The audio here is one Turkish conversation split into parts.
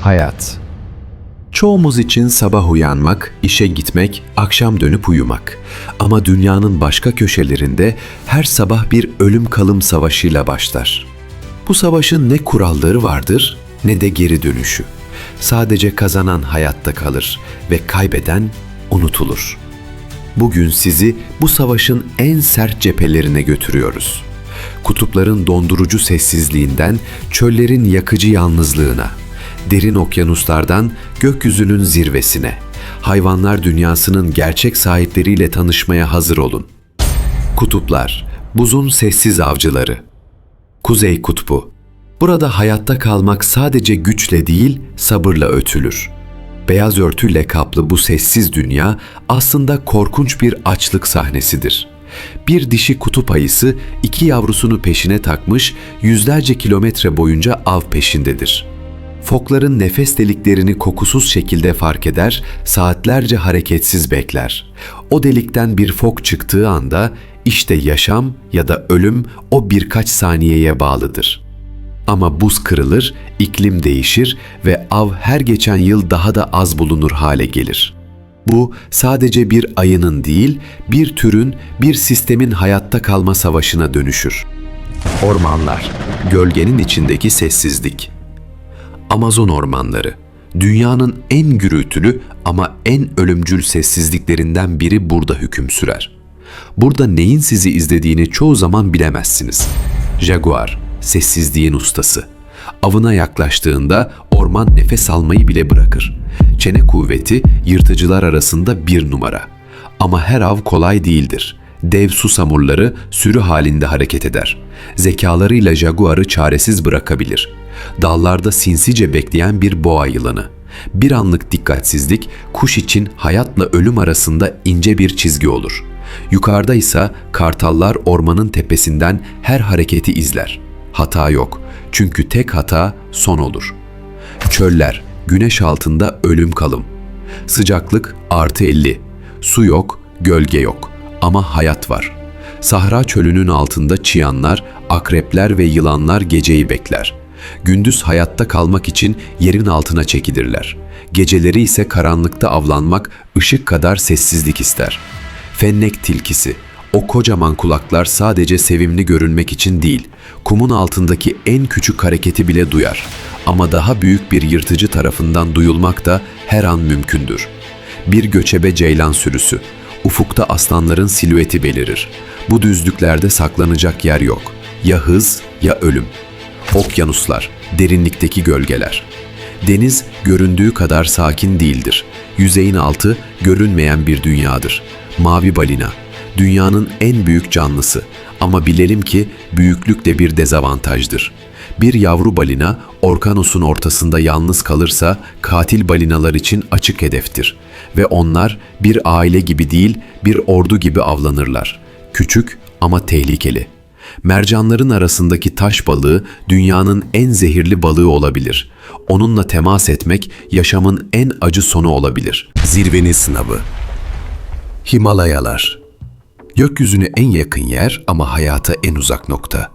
Hayat Çoğumuz için sabah uyanmak, işe gitmek, akşam dönüp uyumak. Ama dünyanın başka köşelerinde her sabah bir ölüm kalım savaşıyla başlar. Bu savaşın ne kuralları vardır ne de geri dönüşü. Sadece kazanan hayatta kalır ve kaybeden unutulur. Bugün sizi bu savaşın en sert cephelerine götürüyoruz. Kutupların dondurucu sessizliğinden çöllerin yakıcı yalnızlığına, derin okyanuslardan gökyüzünün zirvesine, hayvanlar dünyasının gerçek sahipleriyle tanışmaya hazır olun. Kutuplar, buzun sessiz avcıları. Kuzey Kutbu. Burada hayatta kalmak sadece güçle değil, sabırla ötülür. Beyaz örtüyle kaplı bu sessiz dünya aslında korkunç bir açlık sahnesidir. Bir dişi kutup ayısı iki yavrusunu peşine takmış yüzlerce kilometre boyunca av peşindedir. Fokların nefes deliklerini kokusuz şekilde fark eder, saatlerce hareketsiz bekler. O delikten bir fok çıktığı anda işte yaşam ya da ölüm o birkaç saniyeye bağlıdır. Ama buz kırılır, iklim değişir ve av her geçen yıl daha da az bulunur hale gelir. Bu sadece bir ayının değil, bir türün, bir sistemin hayatta kalma savaşına dönüşür. Ormanlar, gölgenin içindeki sessizlik. Amazon ormanları, dünyanın en gürültülü ama en ölümcül sessizliklerinden biri burada hüküm sürer. Burada neyin sizi izlediğini çoğu zaman bilemezsiniz. Jaguar, sessizliğin ustası. Avına yaklaştığında orman nefes almayı bile bırakır. Çene kuvveti yırtıcılar arasında bir numara. Ama her av kolay değildir. Dev susamurları sürü halinde hareket eder. Zekalarıyla jaguarı çaresiz bırakabilir. Dallarda sinsice bekleyen bir boğa yılanı. Bir anlık dikkatsizlik kuş için hayatla ölüm arasında ince bir çizgi olur. Yukarıda ise kartallar ormanın tepesinden her hareketi izler. Hata yok. Çünkü tek hata son olur. Çöller, güneş altında ölüm kalım. Sıcaklık artı 50. Su yok, gölge yok. Ama hayat var. Sahra çölünün altında çıyanlar, akrepler ve yılanlar geceyi bekler. Gündüz hayatta kalmak için yerin altına çekilirler. Geceleri ise karanlıkta avlanmak ışık kadar sessizlik ister. Fennek tilkisi. O kocaman kulaklar sadece sevimli görünmek için değil, kumun altındaki en küçük hareketi bile duyar. Ama daha büyük bir yırtıcı tarafından duyulmak da her an mümkündür. Bir göçebe ceylan sürüsü. Ufukta aslanların silüeti belirir. Bu düzlüklerde saklanacak yer yok. Ya hız ya ölüm. Okyanuslar, derinlikteki gölgeler. Deniz göründüğü kadar sakin değildir. Yüzeyin altı görünmeyen bir dünyadır. Mavi balina, dünyanın en büyük canlısı ama bilelim ki büyüklük de bir dezavantajdır. Bir yavru balina orkanusun ortasında yalnız kalırsa katil balinalar için açık hedeftir ve onlar bir aile gibi değil bir ordu gibi avlanırlar. Küçük ama tehlikeli. Mercanların arasındaki taş balığı dünyanın en zehirli balığı olabilir. Onunla temas etmek yaşamın en acı sonu olabilir. Zirvenin sınavı. Himalayalar. Gökyüzüne en yakın yer ama hayata en uzak nokta.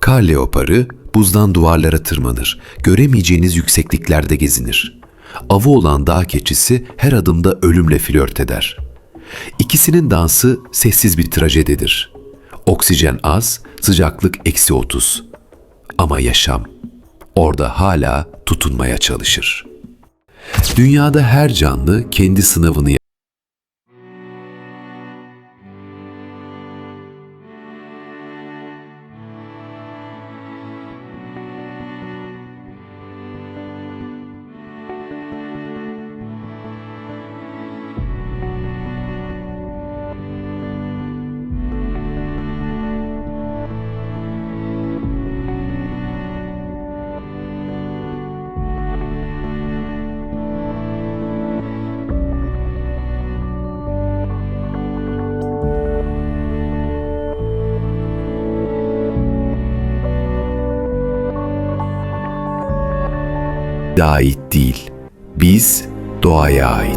Kar leoparı buzdan duvarlara tırmanır, göremeyeceğiniz yüksekliklerde gezinir. Avı olan dağ keçisi her adımda ölümle flört eder. İkisinin dansı sessiz bir trajedidir. Oksijen az, sıcaklık eksi 30. Ama yaşam orada hala tutunmaya çalışır. Dünyada her canlı kendi sınavını ait değil. Biz doğaya ait.